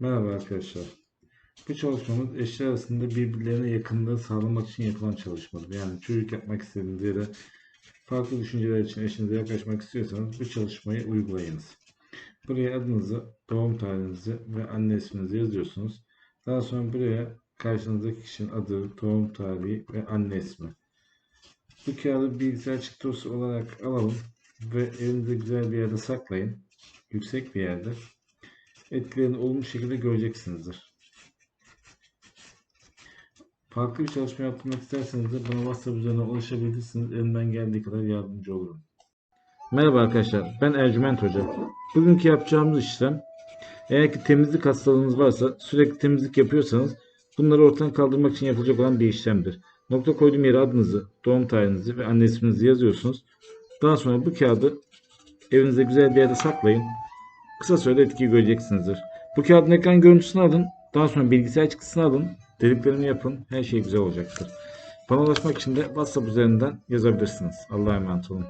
Merhaba arkadaşlar. Bu çalışmamız eşler arasında birbirlerine yakınlığı sağlamak için yapılan çalışmadır. Yani çocuk yapmak istediğiniz ya da farklı düşünceler için eşinize yaklaşmak istiyorsanız bu çalışmayı uygulayınız. Buraya adınızı, doğum tarihinizi ve anne isminizi yazıyorsunuz. Daha sonra buraya karşınızdaki kişinin adı, doğum tarihi ve anne ismi. Bu kağıdı bilgisayar çıktısı olarak alalım ve elinizde güzel bir yerde saklayın. Yüksek bir yerde etkilerini olumlu şekilde göreceksinizdir. Farklı bir çalışma yaptırmak isterseniz de bana WhatsApp üzerinden ulaşabilirsiniz. Elimden geldiği kadar yardımcı olurum. Merhaba arkadaşlar, ben Ercüment Hoca. Bugünkü yapacağımız işlem, eğer ki temizlik hastalığınız varsa, sürekli temizlik yapıyorsanız, bunları ortadan kaldırmak için yapılacak olan bir işlemdir. Nokta koyduğum yere adınızı, doğum tarihinizi ve anne isminizi yazıyorsunuz. Daha sonra bu kağıdı evinizde güzel bir yerde saklayın. Kısa sürede etkiyi göreceksinizdir. Bu kağıdın ekran görüntüsünü alın. Daha sonra bilgisayar çıktısını alın. Dediklerimi yapın. Her şey güzel olacaktır. Bana ulaşmak için de WhatsApp üzerinden yazabilirsiniz. Allah'a emanet olun.